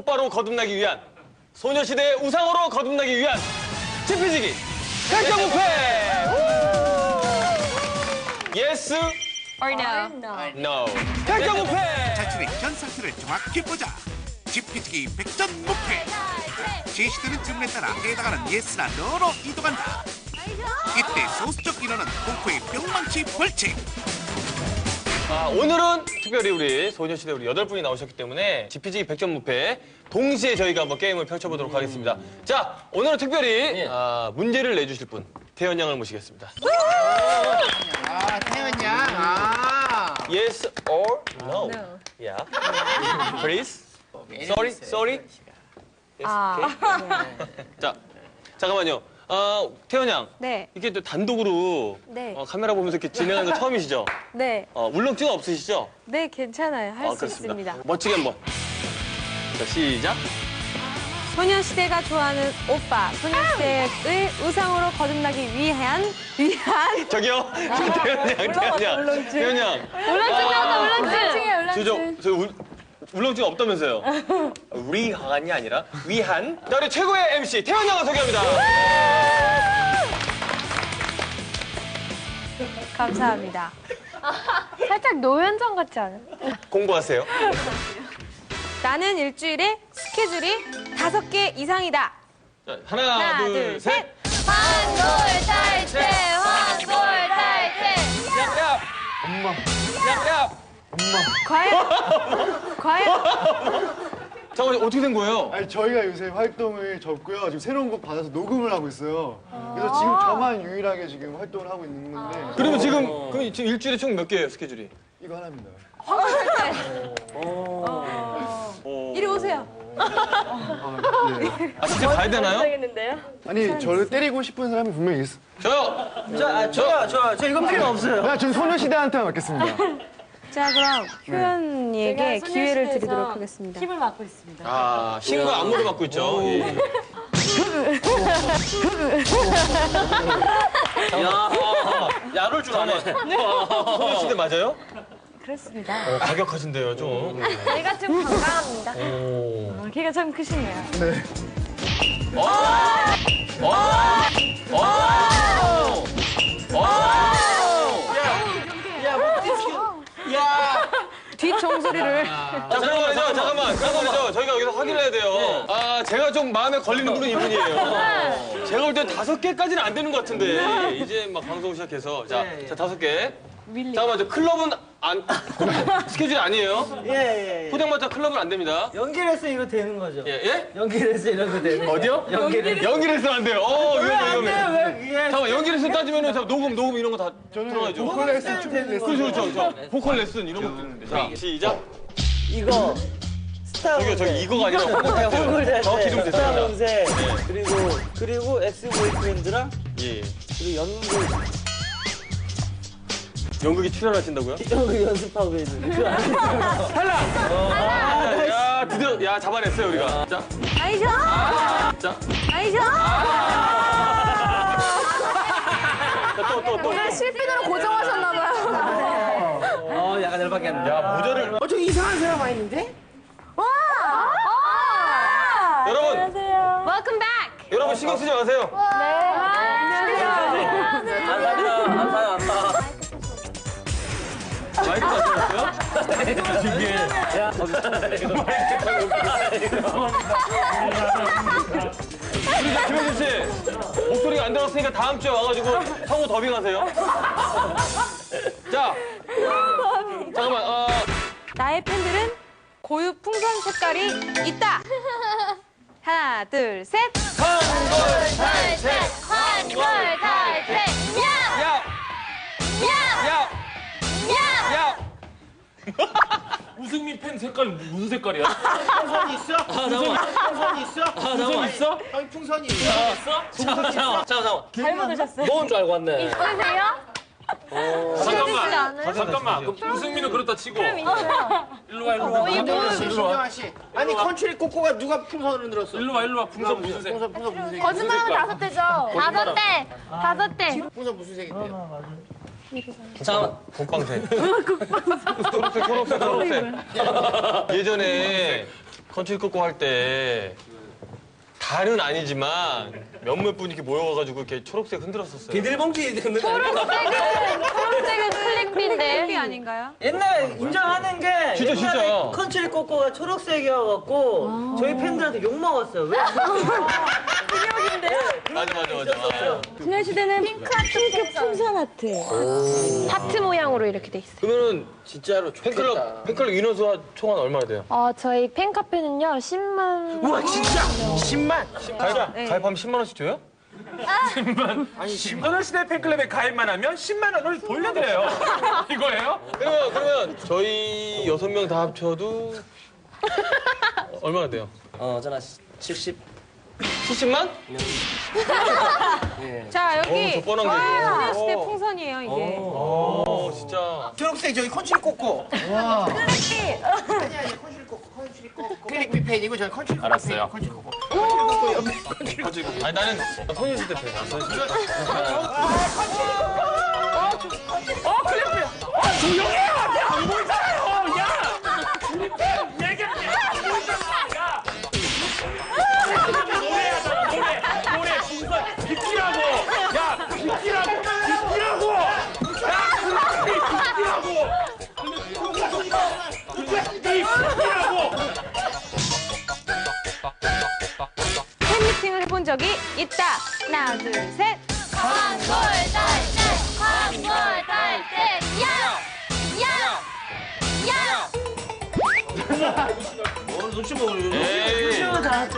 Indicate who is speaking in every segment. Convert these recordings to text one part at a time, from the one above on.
Speaker 1: 오빠로 거듭나기 위한 소녀시대의 우상으로 거듭나기 위한 지피지기 백점 무패 예스
Speaker 2: Or no?
Speaker 1: 노 백점 무패
Speaker 3: 자신의 현 상태를 정확히 보자. 지피지기 백전 무패 제시되는 질문에 따라 해당하는 예스나 노로 이동한다. 이때 소수적 인원은 공포의 뿅망치 벌칙
Speaker 1: 아, 오늘은 특별히 우리 소녀시대 우리 여덟 분이 나오셨기 때문에 지피지기 백점 무패 동시에 저희가 한번 게임을 펼쳐보도록 하겠습니다. 자, 오늘은 특별히 아, 문제를 내주실 분 태연 양을 모시겠습니다.
Speaker 4: 아, 태연 양. 아.
Speaker 1: Yes or no? Yeah. Please. Sorry. Sorry. Yes. Okay. 자, 잠깐만요. 어, 태연 양.
Speaker 2: 네.
Speaker 1: 이렇게 또 단독으로
Speaker 2: 네.
Speaker 1: 어, 카메라 보면서 이렇게 진행하는 거 처음이시죠?
Speaker 2: 네.
Speaker 1: 어, 울렁증 없으시죠?
Speaker 2: 네, 괜찮아요. 할
Speaker 1: 아,
Speaker 2: 수
Speaker 1: 그렇습니다.
Speaker 2: 있습니다.
Speaker 1: 멋지게 한번. 자, 시작.
Speaker 2: 소녀시대가 좋아하는 오빠, 소녀시대의 우상으로 거듭나기 위한, 위한.
Speaker 1: 저기요. 태연 양, 태연 양. 태연 양.
Speaker 2: 울렁증 나왔다, 울렁증.
Speaker 1: 저, 저, 저 울, 울렁증 없다면서요? 위한이 아니라 위한. 자, 우리 최고의 MC 태연 양을 소개합니다.
Speaker 2: 감사합니다. 살짝 노현정 같지 않아요?
Speaker 1: 공부하세요.
Speaker 2: 나는 일주일에 스케줄이 다섯 개 이상이다.
Speaker 1: 자, 하나,
Speaker 2: 하나,
Speaker 1: 둘,
Speaker 2: 둘,
Speaker 1: 셋.
Speaker 2: 셋.
Speaker 5: 환골탈태 환골탈태
Speaker 1: 야, 야. 엄마. 야, 야.
Speaker 2: 과연? 과연?
Speaker 1: 잠깐만, 어떻게 된 거예요?
Speaker 6: 아니 저희가 요새 활동을 접고요. 지금 새로운 곡 받아서 녹음을 하고 있어요. 그래서 지금 저만 유일하게 지금 활동을 하고 있는 건데
Speaker 1: 그러면 지금, 그럼 지금 일주일에 총 몇 개예요, 스케줄이?
Speaker 6: 이거 하나입니다.
Speaker 2: 이리 오세요.
Speaker 1: 아, 진짜 가야 되나요?
Speaker 6: 아니 저를 때리고 싶은 사람이 분명히 있어.
Speaker 1: 저요.
Speaker 4: 저, 아, 저요, 저, 저 이건 필요 없어요.
Speaker 6: 야, 전 소녀시대한테만 맡겠습니다.
Speaker 2: 자, 그럼 표현이에게 기회를 드리도록 하겠습니다.
Speaker 1: 아, 힘과 안무를 맡고 있죠. 예. 야, 야를 줄 아네. 소녀시대 맞아요?
Speaker 2: 그렇습니다.
Speaker 1: 어, 가격하신데요, 좀.
Speaker 5: 저희가 좀 건강합니다
Speaker 2: 어, 키가 참 크시네요. 뒷 소리를.
Speaker 1: 자, 잠깐만요, 잠깐만. 잠깐만요. 저희가 여기서 확인해야 돼요. 아, 제가 좀 마음에 걸리는 분은 이분이에요. 제가 볼 때 다섯 개까지는 안 되는 것 같은데, 이제 막 방송 시작해서. 자, 자 다섯 개. 잠깐만, 저 클럽은 안, 스케줄이 아니에요.
Speaker 4: 예, 예, 예.
Speaker 1: 포장마차 클럽은 안 됩니다.
Speaker 4: 연기해서 이거 되는 거죠?
Speaker 1: 예, 예?
Speaker 4: 연기해서 이런 거 되는 거.
Speaker 1: 어디요?
Speaker 4: 연기를.
Speaker 1: 연기를 해서는 안 돼요. 어, 위험해, 위험해.
Speaker 4: 왜, 예.
Speaker 1: 잠깐만, 연기를 해서 따지면은 자, 녹음, 녹음 이런 거다
Speaker 6: 저는
Speaker 1: 들어가죠.
Speaker 6: 보컬 레슨, 춤 레슨.
Speaker 1: 그렇죠, 그렇죠. 저 보컬 레슨 이런 것도 있는데. 자, 시작.
Speaker 4: 이거. 스타
Speaker 1: 저기요, 저기 이거가 아니라. 정확히 좀
Speaker 4: 스타
Speaker 1: 됐습니다.
Speaker 4: 봉쇄. 그리고, 그리고 엑스 보이프렌드랑,
Speaker 1: 예.
Speaker 4: 그리고 연극,
Speaker 1: 연극에 출연하신다고요?
Speaker 4: 연극 연습하고 있는. 그 안에
Speaker 1: 야, 야, 드디어, 야, 잡아냈어요, 우리가. 자,
Speaker 2: 아이셔!
Speaker 1: 자.
Speaker 2: 아이셔!
Speaker 1: 자, 또, 또, 또.
Speaker 2: 실핀으로 고정하셨나봐요.
Speaker 4: 어, 약간 열받게 한다.
Speaker 1: 야, 모자를.
Speaker 4: 어, 저기 이상한 사람 와 있는데?
Speaker 1: 여러분,
Speaker 5: Welcome back
Speaker 1: 여러분 신경 쓰지 마세요. 마이크 맞춰놨어요? 준비해. 우리 저 김혜진 씨, 목소리가 안 들었으니까 다음 주에 와가지고 성우 더빙하세요. 자, 잠깐만, 어,
Speaker 2: 나의 팬들은 고유 풍선 색깔이 있다. 하나, 둘, 셋.
Speaker 5: 환골탈태 환골탈태 야!
Speaker 1: 야,
Speaker 5: 야!
Speaker 1: 야.
Speaker 7: 우승민 팬 색깔 무슨 색깔이야?
Speaker 4: 풍선이 있어?
Speaker 7: 아.
Speaker 4: 풍선이 있어?
Speaker 7: 아, 잠깐만. 있어?
Speaker 4: 형이 풍선이 있어?
Speaker 7: 잠깐만, 잠깐만, 잠깐만. 잘못 오셨어요. 먹은 줄 알고 왔네.
Speaker 5: 있으세요?
Speaker 7: 잠깐만, 잠깐만. 그럼 우승민은 그렇다 치고. 일로 와, 일로 와. 일로 와.
Speaker 4: 신정아 씨. 아니, 컨츄리 꼬꼬가 누가 풍선을 늘었어?
Speaker 7: 일로 와, 일로 와. 풍선 무슨 색?
Speaker 4: 풍선, 풍선 무슨 색이야?
Speaker 5: 거짓말하면 다섯 대죠 다섯 대 다섯 대
Speaker 4: 풍선 무슨 색인데요?
Speaker 8: 잠깐만.
Speaker 1: 국방색. 초록색, 초록색, 초록색. 예전에 컨트리 꼬꼬 할때 달은 아니지만 몇몇 분이 이렇게 모여가지고 이렇게 초록색 흔들었었어요.
Speaker 8: 비닐봉지 거
Speaker 5: 초록색은 초록색은 클릭비인데.
Speaker 2: 이 아닌가요?
Speaker 9: 옛날에 인정하는 게
Speaker 1: 진짜, 진짜.
Speaker 9: 옛날에 컨트리 꼬꼬가 초록색이어갖고 저희 팬들한테 욕 먹었어요. 왜?
Speaker 1: 맞아, 맞아, 맞아.
Speaker 5: 소녀시대는 핑크 풍선 하트. 하트 모양으로 이렇게 돼 있어요.
Speaker 1: 그러면은
Speaker 4: 진짜로
Speaker 1: 팬클럽, 팬클럽 인원수 총한 얼마나 돼요?
Speaker 5: 어, 저희 팬카페는요, 10만.
Speaker 4: 우와 진짜 10만
Speaker 1: 가입, 가입하면 10만 원씩 줘요?
Speaker 7: 소녀시대 팬클럽에 가입만 하면 10만 원을 돌려드려요. 이거예요?
Speaker 1: 그러면, 그러면 저희 여섯 명 다 합쳐도 얼마나 돼요?
Speaker 8: 어, 저는 70.
Speaker 1: 70만?
Speaker 2: 자, 여기
Speaker 1: 어, 저 뻔한 게 있어.
Speaker 2: 소녀시대
Speaker 1: 어.
Speaker 2: 풍선이에요, 이게.
Speaker 1: 어, 진짜.
Speaker 4: 초록색 저기 꼬꼬 와 아니 아니 꼬꼬 컨츄리 꼬꼬 클릭비 팬이고 저는 컨츄리 꼬꼬
Speaker 7: 알았어요.
Speaker 4: 팬이에요, 컨츄리 꼬꼬 컨츄리 꼬꼬 옆에
Speaker 1: 아니, 나는 소녀시대 팬. 소녀시대 팬.
Speaker 7: 노래하잖아,
Speaker 2: 있다. 하나, 둘, 셋.
Speaker 5: 광골 달때, 광골 달때, 야! 야! 야!
Speaker 8: 눈치 보고
Speaker 1: 에이. 이러면 안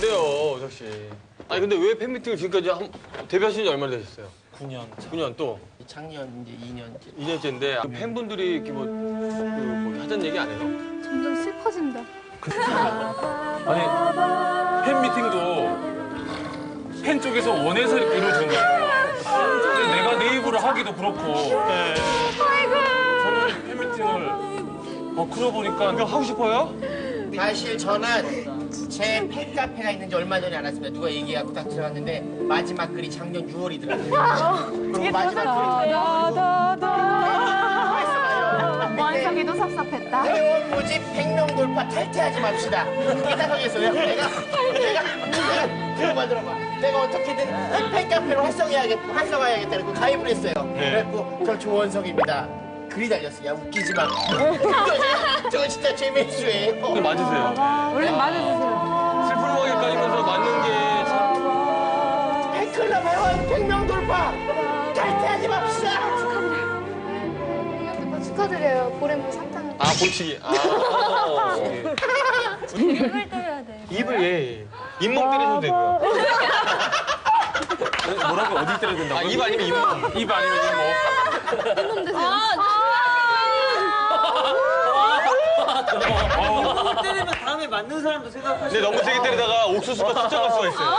Speaker 1: 돼요, 적씨. 아니, 근데 왜 팬미팅을 지금까지 한, 데뷔하신 지 얼마나 되셨어요?
Speaker 8: 9년.
Speaker 1: 9년 또.
Speaker 4: 작년 이제 2년째
Speaker 1: 2년째인데 팬분들이 이렇게 뭐, 그, 뭐 하자는 얘기 안 해요?
Speaker 5: 점점 슬퍼진다.
Speaker 7: 아니 팬 미팅도 팬 쪽에서 원해서 이렇게 이루어지는 거예요. 근데 내가 내 입으로 하기도 그렇고. 저는 팬 미팅을 어 그러고 보니까
Speaker 1: 그러니까 하고 싶어요?
Speaker 4: 사실 저는 제 팬카페가 있는지 얼마 전에 알았습니다. 누가 얘기하고 딱 들어갔는데 마지막 글이 작년 6월이더라고요. 그리고 마지막 글이
Speaker 5: 원석이도 섭섭했다.
Speaker 4: 회원 모집 100명 돌파 탈퇴하지 맙시다. 이게 딱 적혀있어요. 내가, 내가, 내가, 들어봐, 들어봐. 내가 어떻게든 이 팬카페를 활성화해야겠, 활성화해야겠다. 그래고 가입을 했어요. 그래갖고, 저 조원석입니다. 글이 달렸어요. 야, 웃기지 마. 저거, 저거 진짜 제 매수예요.
Speaker 1: 근데 맞으세요.
Speaker 2: 원래 맞아주세요.
Speaker 1: 슬픈 음악에까지면서 맞는 게 참.
Speaker 4: 팬클럽 회원 100명 돌파! 탈퇴하지 맙시다!
Speaker 5: 축하드려요. 보렘보 상장.
Speaker 1: 아, 볼치기. 아, 어, 예.
Speaker 5: 입을 때려야 돼.
Speaker 1: 입을, 예, 예. 잇몸 때리셔도 되고요.
Speaker 7: 뭐라고 어디 때려야 된다고?
Speaker 1: 아, 입 아니면 잇몸.
Speaker 7: 입 아니면 뭐.
Speaker 9: 못 때리면 다음에 맞는 사람도 생각하시고.
Speaker 1: 근데 너무 세게 때리다가 옥수수가 투정할 수가 있어요.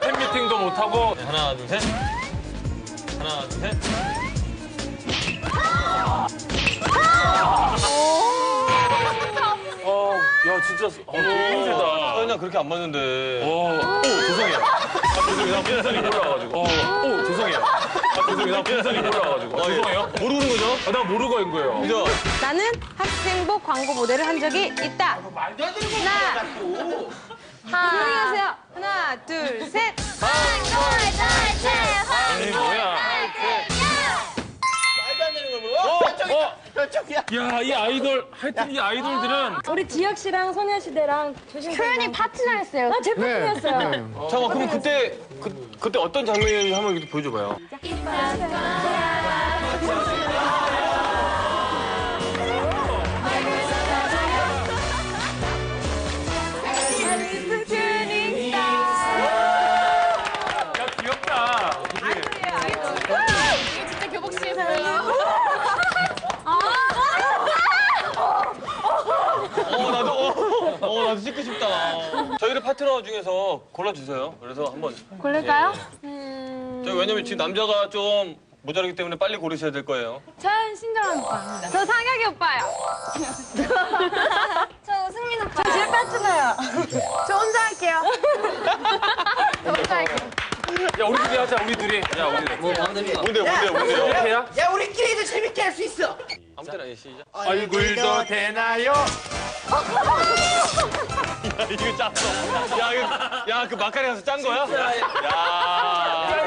Speaker 7: 팬 미팅도 못 하고
Speaker 1: 하나, 둘, 셋. 하나, 둘, 셋.
Speaker 7: 어, 야 진짜 어, 되게 힘들다.
Speaker 1: 서현이 그렇게 안 맞는데.
Speaker 7: 어, 오, 죄송해요. 아, 죄송해요. 나 분선이 몰라가지고. 어, 오, 죄송해요. 아, 죄송해요. 나 분선이 몰라가지고. 아, 죄송해요.
Speaker 1: 모르는 거죠?
Speaker 7: 아, 나 모르고 한 거예요.
Speaker 1: 그죠?
Speaker 2: 나는 학생복 광고 모델을 한 적이 있다.
Speaker 4: 말도 안 되는 거
Speaker 2: 하나. 조용히 하세요. 하나, 둘, 셋.
Speaker 5: 광골 달때,
Speaker 7: 아니, 뭐야.
Speaker 4: 되는 걸 물어. 어. 저쪽이야.
Speaker 7: 야, 이 아이돌, 하여튼 이 아이돌들은
Speaker 5: 우리 지혁 씨랑 소녀 시대랑 표현이 파트너였어요. 아, 제 파트너였어요.
Speaker 1: 잠깐만, 그럼 그때, 그, 그때 어떤 장면이었는지 한번 이렇게 보여줘봐요. 파트너 중에서 골라주세요. 그래서 한번.
Speaker 5: 고를까요?
Speaker 1: 저희 왜냐면 지금 남자가 좀 모자라기 때문에 빨리 고르셔야 될 거예요.
Speaker 5: 저는 신정한 오빠입니다.
Speaker 2: 저 상혁이 오빠요.
Speaker 5: 저 승민 오빠. 저제 파트너요.
Speaker 2: 저 혼자 할게요.
Speaker 5: 저 혼자 할게요. 야 우리 둘이 하자 우리 둘이. 야 우리 둘이.
Speaker 7: 뭐?
Speaker 1: 뭔데요, 뭔데요, 뭔데요?
Speaker 5: 이렇게 해야?
Speaker 4: 야 우리끼리도 재밌게 할 수 있어.
Speaker 1: 아무 때나 예, 시작.
Speaker 5: 얼굴도 되나요?
Speaker 1: 야, 이거 짰어. 야, 이거, 야, 그 마카리 가서 짠 거야? 야.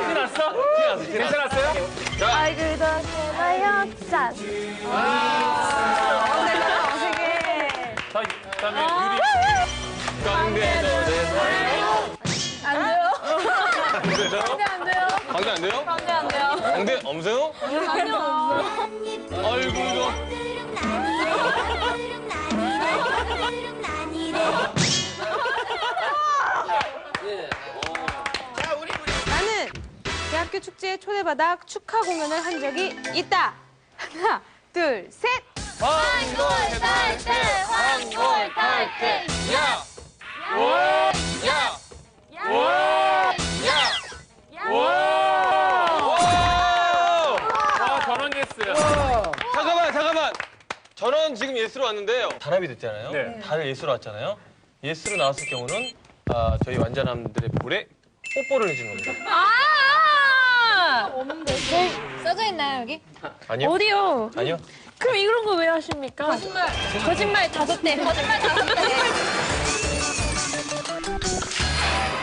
Speaker 5: 티 났어? 괜찮았어요?
Speaker 10: 얼굴도 되나요? 짠.
Speaker 5: 자 그다음에 유리.
Speaker 1: 깡대도 되나요?
Speaker 2: 안 돼요.
Speaker 1: 안 돼요?
Speaker 2: 안 돼요.
Speaker 1: 광대 안 돼요?
Speaker 2: 안 돼, 안 돼요.
Speaker 1: 광대 없어요?
Speaker 2: 아니요.
Speaker 1: 얼굴도.
Speaker 2: 학교 축제에 초대받아 축하 공연을 한 적이 있다. 하나, 둘, 셋.
Speaker 1: 황골 탈때, 황골 탈때, 야! 와! 야! 와! 야! 와!
Speaker 5: 와 전원 예스.
Speaker 1: 잠깐만, 잠깐만. 저는 지금 예스로 왔는데요. 단합이 됐잖아요.
Speaker 5: 네.
Speaker 1: 다들 예스로 왔잖아요. 예스로 나왔을 경우는 아, 저희 완자남들의 볼에 뽀뽀를 해주는 겁니다.
Speaker 2: 아!
Speaker 10: 없는데. 써져 있나요, 여기?
Speaker 1: 아니요?
Speaker 10: 어디요?
Speaker 1: 아니요?
Speaker 10: 그럼 이런 거 왜 하십니까? 거짓말. 거짓말 다섯 대. 거짓말 다섯 대.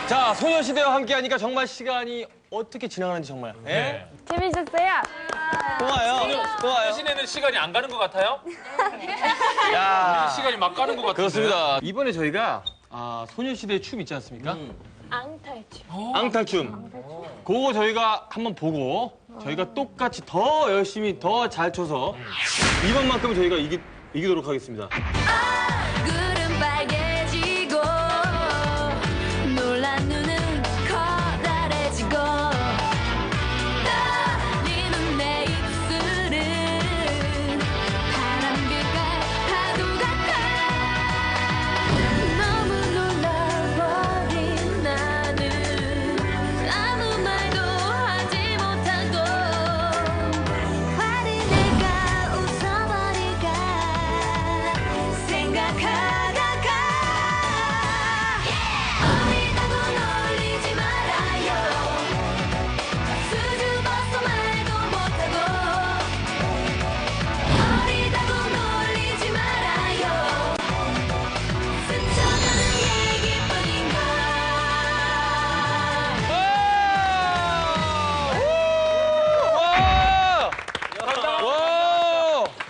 Speaker 1: 자, 소녀시대와 함께하니까 정말 시간이 어떻게 지나가는지 정말. 예?
Speaker 5: 네.
Speaker 10: 재밌었어요?
Speaker 1: 고마워요. 고마워요.
Speaker 5: 대신에는 시간이 안 가는 것 같아요?
Speaker 1: 야.
Speaker 5: 시간이 막 가는 것 같은데.
Speaker 1: 그렇습니다. 이번에 저희가 아, 소녀시대 춤 있지 않습니까?
Speaker 10: 앙탈치.
Speaker 1: 앙탈춤. 그거 저희가 한번 보고 저희가 똑같이 더 열심히 더잘 춰서 이번만큼은 저희가 이기, 이기도록 하겠습니다.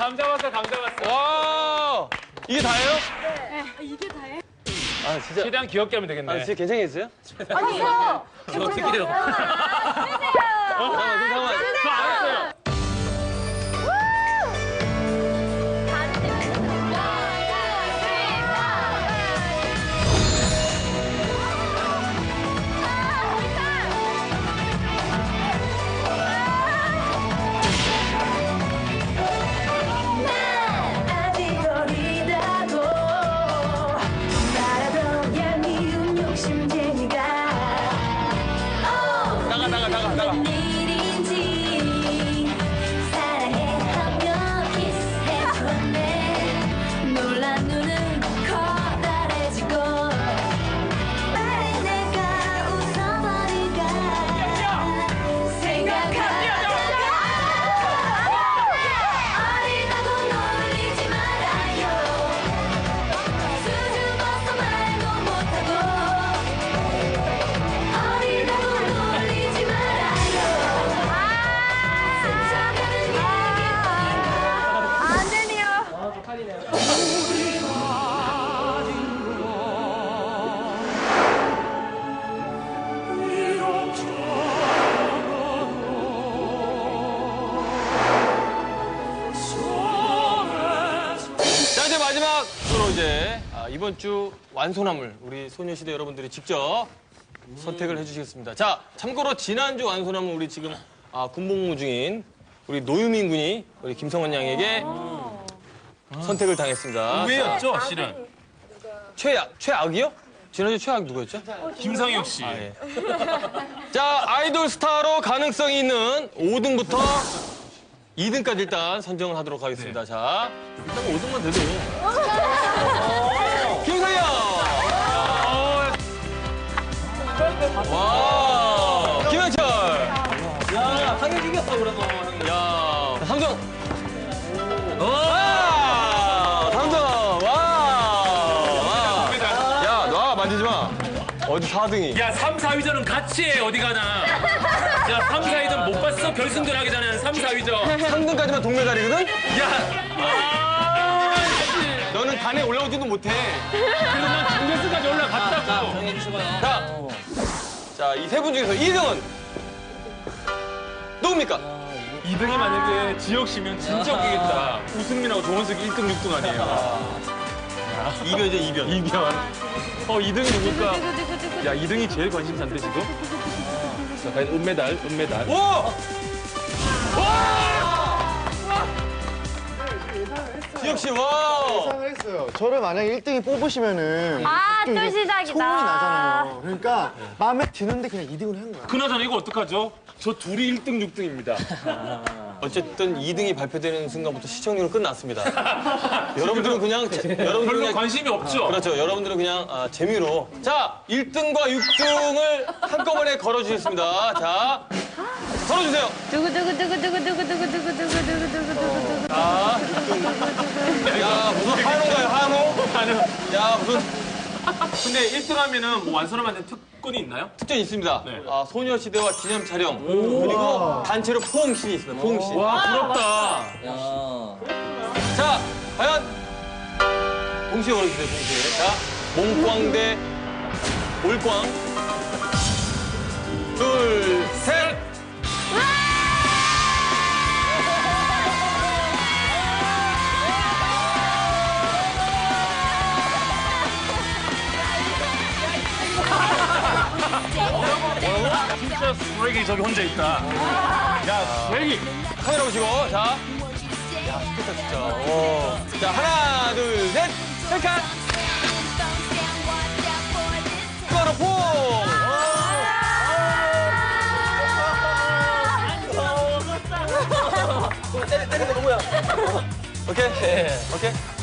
Speaker 5: 감 잡았어 감 잡았어.
Speaker 1: 와! 이게 다예요? 네. 이게 다예요? 아, 진짜.
Speaker 5: 최대한 귀엽게 하면 되겠네.
Speaker 1: 아, 진짜 괜찮겠어요?
Speaker 10: 아니요.
Speaker 7: 어떻게 해요?
Speaker 1: 잠깐만, 잠깐만.
Speaker 5: 저 알았어요.
Speaker 1: 이번 주 완소나물 우리 소녀시대 여러분들이 직접 선택을 해주시겠습니다. 자, 참고로 지난주 완소나물 우리 지금 아, 군복무 중인 우리 노유민 군이 우리 김성원 양에게 선택을 당했습니다.
Speaker 5: 왜였죠 실은?
Speaker 1: 최악, 최악이요? 지난주 최악 누구였죠?
Speaker 5: 김상혁 씨.
Speaker 1: 아, 예. 자, 아이돌 스타로 가능성이 있는 5등부터 2등까지 일단 선정을 하도록 하겠습니다. 자, 일단 5등만 돼도. 와. 김현철. 야, 상현 이겼어 그래도. 야, 3점. 와. 3점. 와야나 만지지 마. 어디 4등이?
Speaker 7: 야, 3, 4위전은 같이 해, 어디 가나. 야, 3, 4위전 못 봤어? 결승전 하기 전에 3, 4위전.
Speaker 1: 3등까지만 동메달이거든?
Speaker 7: 야. 아.
Speaker 1: 너는 단에 올라오지도 못해.
Speaker 7: 그래서 난 중결승까지 올라갔다고.
Speaker 8: 정해주시고요.
Speaker 1: 자. 자, 이 세 분 중에서 2등은 누굽니까?
Speaker 7: 2등이 만약에 지혁씨면 진짜 웃기겠다. 우승민하고 조원석이 1등, 6등 아니에요.
Speaker 1: 이변이죠, 이변.
Speaker 7: 이변. 어, 2등이 누굴까? 야, 2등이 제일 관심사인데, 지금? 자, 과연 은메달, 은메달.
Speaker 1: 오! 지혁 씨, 와!
Speaker 6: 예상을 했어요. 저를 만약에 1등이 뽑으시면은
Speaker 5: 아, 또또
Speaker 6: 이제
Speaker 5: 시작이다.
Speaker 6: 소문이 나잖아요. 그러니까 마음에 드는데 그냥 2등을 한 거야.
Speaker 7: 그나저나 이거 어떡하죠? 저 둘이 1등, 6등입니다.
Speaker 1: 어쨌든 2등이 발표되는 순간부터 시청률은 끝났습니다. 여러분들은 그냥, 제- 여러분들은
Speaker 7: 별로
Speaker 1: 그냥
Speaker 7: 관심이 없죠?
Speaker 1: 그렇죠. 여러분들은 그냥 아, 재미로. 자, 1등과 6등을 한꺼번에 걸어주셨습니다. 자, 걸어주세요.
Speaker 5: 두구 두구 두구 두구 두구 두구 두구 두구 두구 두구 두구
Speaker 1: 6등. 야, 무슨 한호인가요, 한호? 야, 무슨
Speaker 7: 근데 1등 하면은 뭐 만든 특권이 있나요?
Speaker 1: 특전이 있습니다.
Speaker 7: 네.
Speaker 1: 아, 소녀시대와 기념 촬영. 그리고 단체로 포옹신이 있습니다, 포옹신.
Speaker 7: 와, 부럽다.
Speaker 8: 야.
Speaker 1: 자, 과연 동시에 걸어주세요, 동시에. 자, 몽꽝 대 올꽝. 둘,
Speaker 7: 스트레이기 저기 혼자 있다. 야, 스트레이기.
Speaker 1: 카메라 보시고, 자. 야, 좋겠다, 진짜. 오. 자, 하나, 둘, 셋. 셀카.
Speaker 9: 때리, 때리는 거 뭐야?
Speaker 1: 오케이? 오케이?